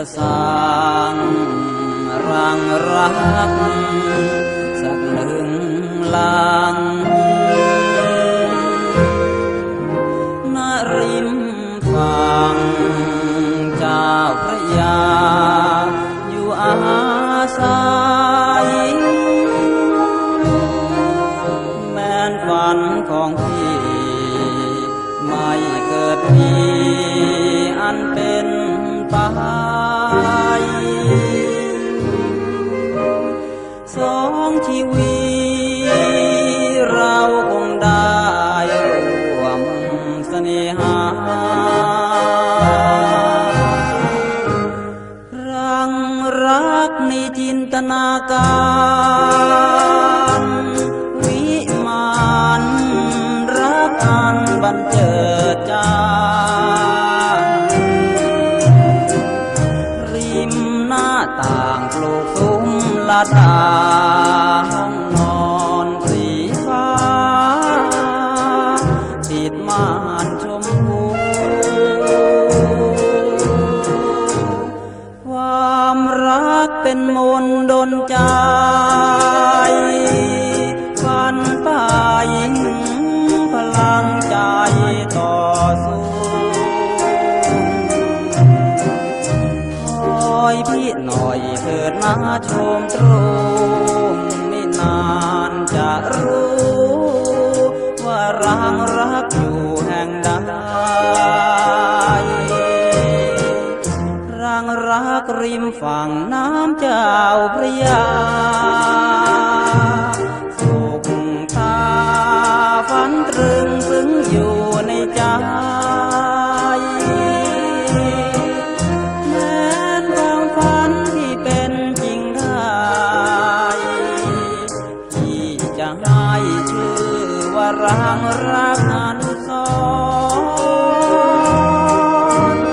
จะสร้างรังรัก สักหนึ่งลังณริมฝั่งเจ้าพระยา อยู่อาศัยแม้นฝันของพี่ ไม่เกิดมีอันเป็น ไป สองชีวิตเราคงได้ร่วมเสน่หา รังรักในจินตนาการ ต่างปลูกซุ้มละดาห้องนอนสีฟ้าติดม่านชมพูความรักเป็นมนต์ดนใจฝันไปพลังใจต่อ อยพี่หน่อยเถิดมาชมตรงไม่นานจะรู้ ว่ารังรักอยู่แห่งใดรังรักริมฝั่งน้ำเจ้าพระยา ที่จะให้ชื่อว่ารังรักอนุสรณ์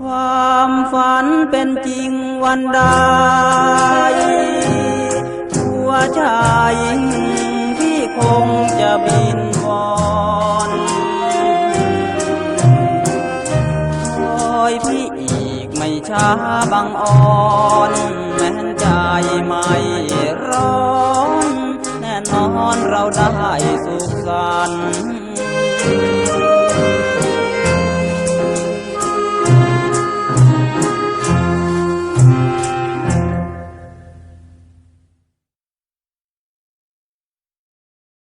ความฝันเป็นจริงวันใดหัวใจที่คงจะบินวอนคอยพี่อีกไม่ช้าบังอ่อน แม้นใจไม่ร้อาน